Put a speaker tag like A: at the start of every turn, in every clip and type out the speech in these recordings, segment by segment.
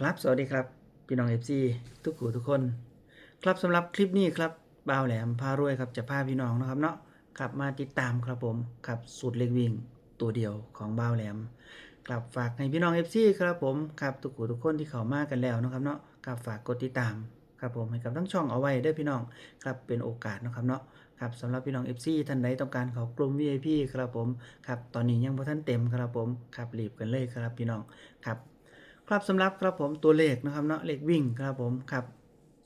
A: ครับสวัสดีครับ พี่น้องเอฟซีทุกผู้ทุกคน ครับสำหรับคลิปนี้ครับบ่าวแหลมพารวยครับจะพาพี่น้องนะครับเนาะครับมาติดตามครับผมครับสูตรเล็กวิ่งตัวเดียวของบ่าวแหลมครับฝากให้พี่น้องเอฟซีครับผมครับทุกผู้ทุกคนที่เข้ามากันแล้วนะครับเนาะครับฝากกดติดตามครับผมให้กับทั้งช่องเอาไว้ได้วยพี่น้องครับเป็นโอกาสนะครับเนาะครับสำหรับพี่น้อง FC ท่านใดต้องการเขากลุ่ม VIP ครับผมครับตอนนี้ยังบ่ทันเต็มครับผมครับรีบกันเลยครับพี่น้องครับ ครับสำหรับครับผมตัวเลขนะครับเนาะเลขวิ่งครับผมครับ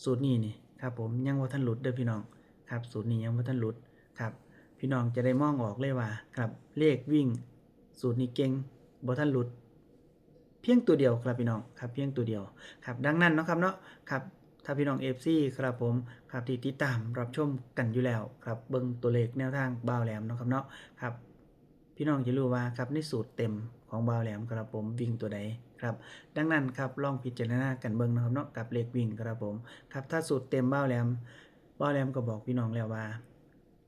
A: สูตรนี้นี่ครับผมยังว่าท่านหลุดเด้อพี่น้องครับสูตรนี้ยังว่าท่านหลุดครับพี่น้องจะได้มองออกเลยว่าครับเลขวิ่ง สูตรนี้เก่งบ่ท่านหลุด เพียงตัวเดียวครับพี่น้องครับเพียงตัวเดียวครับดังนั้นนะครับเนาะครับถ้าพี่น้อง FC ครับผมครับที่ติดตามรับชมกันอยู่แล้วครับเบิ่งตัวเลขแนวทางบ่าวแหลมนะครับเนาะครับพี่น้องจะรู้ว่าครับในสูตรเต็มของบ่าวแหลมครับผมวิ่งตัวใด ครับ ดังนั้นครับลองพิจารณากันเบิ่งนะครับเนาะกับเลขวิ่งครับผมครับถ้าสูตรเต็มเบ้าแหลมเบ้าแหลมก็บอกพี่น้องแล้วว่า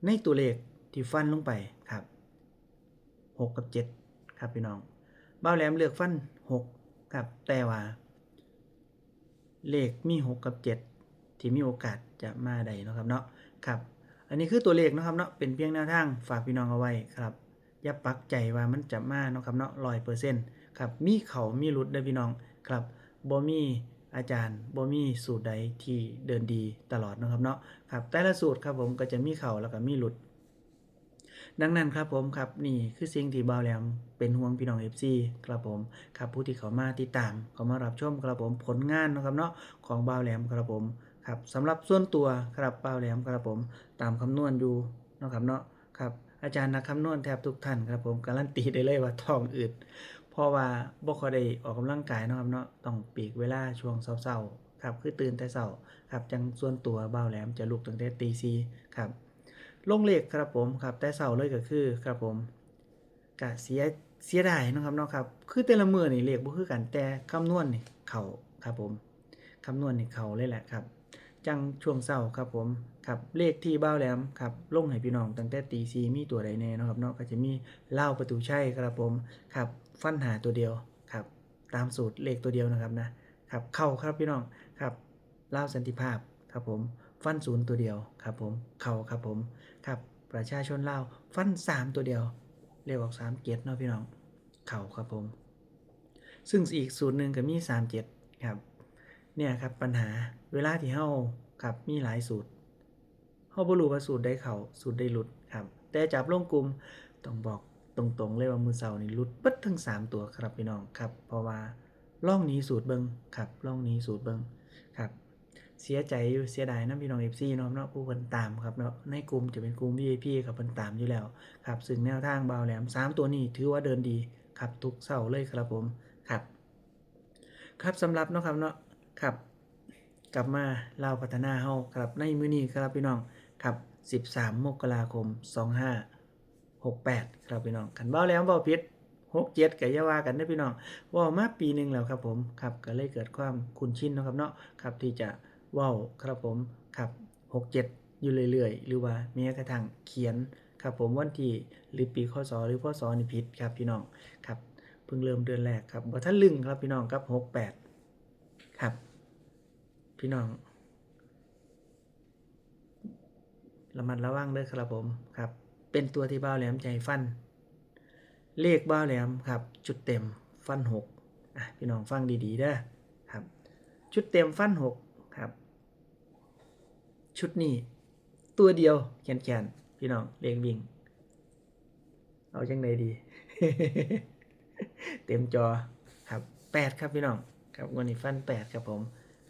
A: ในตัวเลขที่ฟันลงไปครับ6กับ7ครับพี่น้องเบ้าแหลมเลือกฟัน6ครับแต่ว่า เลขมี 6 กับ 7 ที่มีโอกาสจะมาได้เนาะครับเนาะครับ อันนี้คือตัวเลขเนาะครับเนาะเป็นเพียงแนวทางฝากพี่น้องเอาไว้ครับอย่าปักใจว่ามันจะมาเนาะครับเนาะร้อยเปอร์เซ็นต์ ครับมีเขามีรุดเด้อพี่น้องครับบ่มีอาจารย์บ่มีสูตรใดที่เดินดีตลอดนะครับเนาะครับแต่ละสูตรครับผมก็จะมีเขาแล้วก็มีหลุด ดังนั้นครับผมครับนี่คือสิ่งที่บ่าวแหลมเป็นห่วงพี่น้อง FC ครับผมครับผู้ที่เขามาติดตามเขามารับชมครับผมผลงานนะครับเนาะของบ่าวแหลมครับผมครับสำหรับส่วนตัวครับบ่าวแหลมครับผมตามคำนวณอยู่นะครับเนาะครับอาจารย์นักคำนวณแทบทุกท่านครับผมการันตีได้เลยว่าทองอืด เพราะว่าบ่ค่อยได้ออกกำลังกายเนาะครับเนาะต้องปีกเวลาช่วงเช้าๆครับคือตื่นแต่เช้าครับจังส่วนตัวเบ่าแหลมจะลุกตั้งแต่ตีสี่ครับลงเลขครับผมครับแต่เสาเลยก็คือครับผมกะเสียเสียดายนะครับเนาะครับคือแต่ละมือนี่เลขบ่คือกันแต่คำนวณนี่เข้าครับผมคำนวณนี่เข้าเลยแหละครับ จังช่วงเช้าครับผมครับเลขที่บ้าแหลมครับลงให้พี่น้องตั้งแต่ตีซีมีตัวใดแน่เนาะครับเนาะก็จะมีเล่าประตูชัยครับผมครับฟันหาตัวเดียวครับตามสูตรเลขตัวเดียวนะครับนะครับเข้าครับพี่น้องครับเล่าสันติภาพครับผมฟันศูนย์ตัวเดียวครับผมเข้าครับผมครับประชาชนเล่าฟัน 3 ตัวเดียวเรียกออก3เกียรติเนาะพี่น้องเข่าครับผม ซึ่งอีกสูตรหนึ่งก็มี3เจ็ดครับ เนี่ยครับปัญหาเวลาที่เฮาครับมีหลายสูตรเฮาบ่รู้ว่าสูตรใดเข้าสูตรใดหลุดครับ แต่จับลงกลุ่มต้องบอกตรงๆเลยว่ามือเสานี่หลุดเบิดทั้ง 3 ตัวครับพี่น้องครับ เพราะว่าล่องหนี้สูตรเบิงครับล่องหนี้สูตรเบิงครับ เสียใจอยู่เสียดายนะพี่น้อง FC เนาะเนาะผู้เพิ่นตามครับเนาะในกลุ่มจะเป็นกลุ่ม VIP ครับเพิ่นตามอยู่แล้วครับซึ่งแนวทางเบาแหลม 3 ตัวนี้ถือว่าเดินดีครับทุกเสาเลยครับผมครับ ครับสำหรับเนาะครับเนาะ ครับกลับมาเล่าพัฒนาเฮาครับในมื้อนี้ครับพี่น้องครับ 13 มกราคม 2568 ครับพี่น้องคันเว้าแล้วเว้าผิด67ก็อย่าวากันเด้พี่น้องว้ามาปีหนึ่งแล้วครับผมครับก็เลยเกิดความคุ้นชินนะครับเนาะครับที่จะว้าวครับผมครับหกเจ็ดอยู่เรื่อยๆ หรือว่าแม้กระทั่งเขียนครับผมวันที่หรือปีข้อสอหรือพ่อสอนี่ผิดครับพี่น้องครับเพิ่งเริ่มเดือนแรกครับบ่ท่านลึงครับพี่น้องครับหกแปดครับ พี่น้องระมัดระวังเด้อครับผมครับ เป็นตัวที่บ้าแหลมใจฟัน เลขบ้าแหลมครับ จุดเต็มฟันหกอะพี่น้องฟังดีๆเด้อครับ ชุดเต็มฟันหกครับ ชุดนี้ตัวเดียวแขนๆพี่น้องเลงวิ่ง เอาจังไดดี เต็มจอครับแปดครับพี่น้องครับงวดนี้ฟันแปดครับผม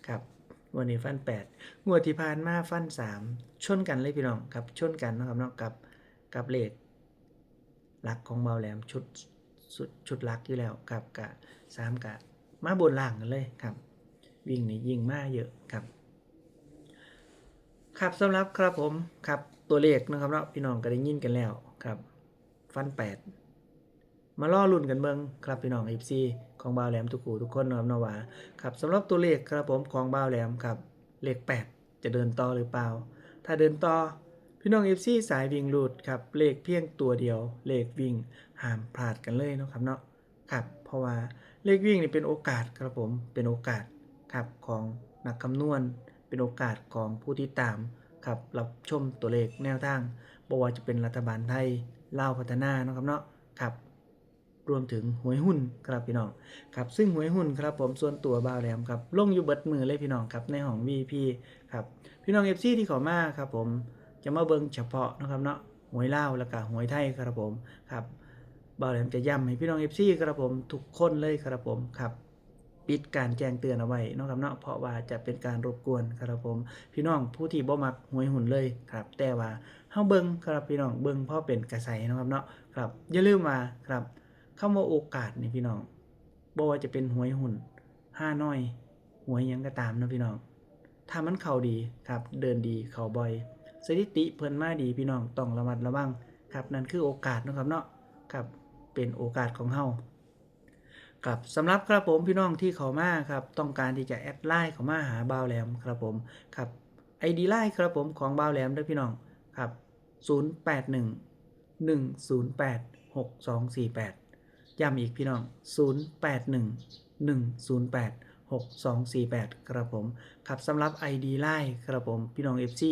A: ครับ งวดนี้ฟันแปดงวดที่ผ่านมาฟันสามชนกันเลยพี่น้องครับ ชนกันนะครับเนาะกับกับเลขหลักของเบาแหลมชุดชุดชุดหลักอยู่แล้วกับกะสามกะมาบนล่างกันเลยครับ วิ่งนี่ยิงมากเยอะครับครับสำหรับครับผมครับตัวเลขนะครับเนาะพี่น้องก็ได้ยินกันแล้วครับ ฟันแปด มาล่อลุ่นกันเบิงครับพี่น้องเอฟซีของบ่าวแหลมทุกคู่ทุกคนนะครับนวาครับสำหรับตัวเลขครับผมของบ่าวแหลมครับเลข 8 จะเดินต่อหรือเปล่า ถ้าเดินต่อพี่น้องเอฟซีสายวิ่งรูดครับเลขเพียงตัวเดียว เลขวิ่งห้ามพลาดกันเลยนะครับเนาะครับเพราะว่าเลขวิ่งนี่เป็นโอกาสครับผมเป็นโอกาสครับของนักคำนวณ เป็นโอกาสของผู้ที่ตามครับรับชมตัวเลขแนวทางบ่ว่าจะเป็นรัฐบาลไทยเล่าพัฒนาเนาะครับเนาะครับ รวมถึงหวยหุ้นครับพี่น้องครับซึ่งหวยหุ้นครับผมส่วนตัวบ่าวแหลมครับลงอยู่เบิดมือเลยพี่น้องครับในห้อง VP ครับพี่น้อง FC ที่ข้ามาครับผมจะมาเบิ่งเฉพาะนะครับเนาะหวยลาแล้วก็หวยไทยครับผมครับบ่าวแหลมจะย้ำให้พี่น้อง FC ครับผมทุกคนเลยครับผมครับปิดการแจ้งเตือนเอาไว้นะครับเนาะเพราะว่าจะเป็นการรบกวนครับผม พี่น้องผู้ที่บ่มักหวยหุ้นเลยครับ แต่ว่าเฮาเบิ่งครับพี่น้องเบิ่งเพราะเป็นกระแสนะครับเนาะครับอย่าลืมว่าครับ คำว่าโอกาสนี่พี่น้องบ่ว่าจะเป็นหวยหุ้นห้าน้อย หวยยังก็ตามนะพี่น้อง ถ้ามันเข้าดีครับ เดินดีเข้าบ่อยสถิติเพิ่นมาดีพี่น้องต้องระมัดระวังครับนั่นคือโอกาสนะครับเนาะครับเป็นโอกาสของเฮาครับสำหรับครับผมพี่น้องที่เขามาครับต้องการที่จะแอดไลน์เขามาหาบ่าวแหลมครับผมครับ ID ไลน์ครับผมของบ่าวแหลมด้อพี่น้องครับ 081 108 6248 ย้ำอีกพี่น้อง 081 108 6248 ครับผมครับสำหรับ ID ไลน์ครับผมพี่น้อง FC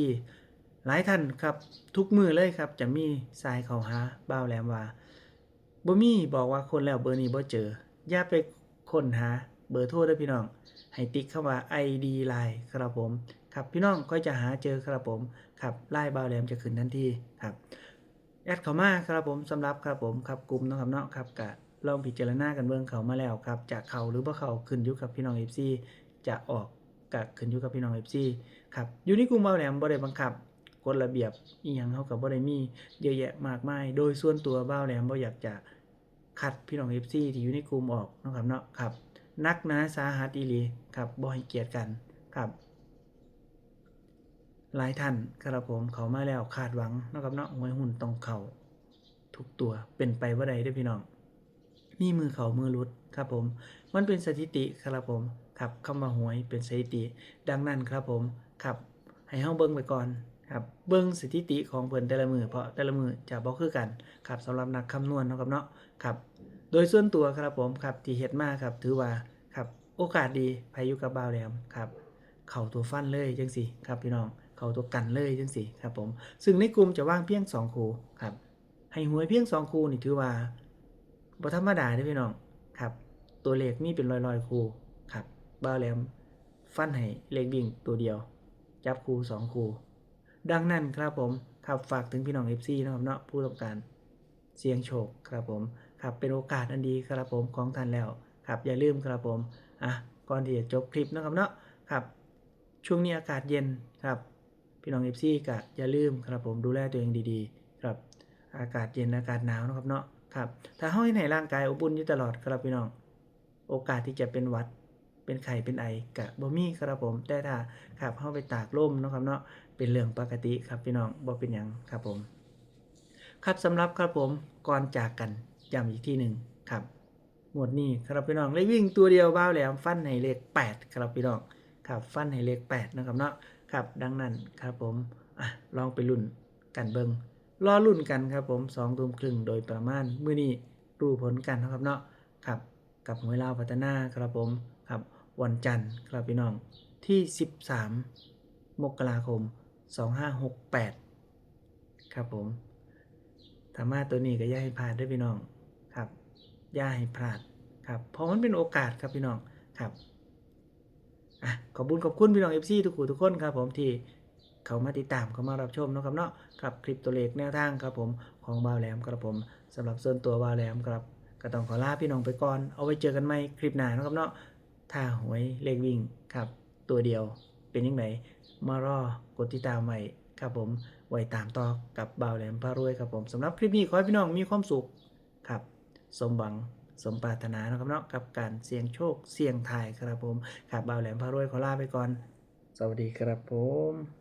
A: หลายท่านครับทุกมือเลยครับ จะมีสายเขาหาบ่าวแหลมว่าบ่มีบอกว่าคนแล้วเบอร์นี้บ่เจอ อย่าไปค้นหาเบอร์โทรด้อพี่น้อง ให้ติ๊กเข้าว่า ID ไลน์ครับผม ครับพี่น้องก็จะหาเจอครับผม ครับไล่บ่าวแหลมจะขึ้นทันทีครับแอดเข้ามาครับผมสำหรับครับผมครับกลุ่มนะครับเนาะครับกะ ลองพิจารณากันเบิ่งเขามาแล้วครับจะเขาหรือบ่เขาขึ้นอยู่กับพี่น้อง FC จะออกกะขึ้นอยู่กับพี่น้อง FC ครับอยู่ในกลุ่มเบาแหลมบ่ได้บังคับกฎระเบียบอีหยังเฮาก็บ่ได้มีเยอะแยะมากมาย โดยส่วนตัวเบาแหลมบ่อยากจะคัดพี่น้อง FC ที่อยู่ในกลุ่มออกนะครับเนาะครับนักหนาสาหัสอีหลีครับบ่ให้เกียรติกันครับหลายท่านครับผมเขามาแล้วคาดหวังนะครับเนาะหวยหุ้นต้องเขาทุกตัวเป็นไปว่าใดเด้พี่น้อง มีมือเขามือรุดครับผม มันเป็นสถิติครับผมครับคำว่าหวยเป็นสถิติ ดังนั้นครับผมครับให้เฮาเบิ่งไปก่อนครับเบิ่งสถิติของเพิ่นแต่ละมือเพราะแต่ละมือจะบ่คือกันครับสำหรับนักคำนวณนะครับเนาะครับ โดยส่วนตัวครับผมครับที่เฮ็ดมาครับถือว่าครับโอกาสดีพายุกับบ่าวแหลมครับ เข้าตัวฟันเลยจังสิครับพี่น้องเข้าตัวกันเลยจังสิครับผม ซึ่งในกลุ่มจะว่างเพียง2คู่ครับให้หวยเพียง2คู่นี่ถือว่า บ่ธรรมดาเด้พี่น้องครับ ตัวเลขมีเป็นร้อยๆคู่ครับบ่าแหลมฟันให้เลขบิ่งตัวเดียว จับคู่2คู่ ดังนั้นครับผมครับฝากถึงพี่น้อง FC นะครับเนาะผู้ต้องการเสี่ยงโชคครับผมครับเป็นโอกาสอันดีครับผมของท่านแล้วครับอย่าลืมครับผมอะก่อนที่จะจบคลิปนะครับเนาะครับ ช่วงนี้อากาศเย็นครับ พี่น้องเอฟซีก็อย่าลืมครับผมดูแลตัวเองดีๆ ครับอากาศเย็นอากาศหนาวนะครับเนาะ ครับ ถ้าห้อยในร่างกายอบอุ่นอยู่ตลอดครับพี่น้อง โอกาสที่จะเป็นหวัด เป็นไข้เป็นไอกะบ่มีครับผม แต่ถ้าครับเข้าไปตากลมเนาะครับเนาะ เป็นเรื่องปกติครับพี่น้องบ่เป็นหยังครับผม ครับสำหรับครับผมก่อนจากกันย้ำอีกที่หนึ่งครับหมวดนี้ครับพี่น้องเลยวิ่งตัวเดียวบ้าแหลมฟันให้เลข 8 ครับพี่น้องครับฟันให้เลข8นะครับเนาะครับดังนั้นครับผมอะลองไปลุ้นกันเบิง รอลุ้นกันครับผมสองทุ่มครึ่งโดยประมาณมื้อนี้รู้ผลกันนะครับเนาะครับกับหวยลาวพัฒนาครับผมครับวันจันทร์ครับพี่น้องที่ 13 มกราคม 2568 ครับผมธรรมะตัวนี้ก็ย่าให้พลาดด้วยพี่น้องครับย่าให้พลาดครับเพราะมันเป็นโอกาสครับพี่น้องครับอะขอบคุณขอบคุณพี่น้องเอฟซีทุกคนทุกคนครับผมที่ เขามาติดตามเขามารับชมนะครับเนาะครับคลิปตัวเลขแนวทางครับผมของบาวแหลมครับผมสำหรับส่วนตัวบาวแหลมครับก็ต้องขอลาพี่น้องไปก่อน เอาไว้เจอกันใหม่คลิปหน้าเนาะครับเนาะถ้าหวยเลขวิ่งครับ ตัวเดียวเป็นยังไงมารอกดติดตามไว้ครับผมไว้ตามต่อกับบ่าวแหลมพารวยครับผมสำหรับคลิปนี้ขอให้พี่น้องมีความสุขครับ สมหวังสมปรารถนานะครับเนาะกับการเสี่ยงโชคเสี่ยงทายครับผมครับบ่าวแหลมพารวยขอลาไปก่อน สวัสดีครับผม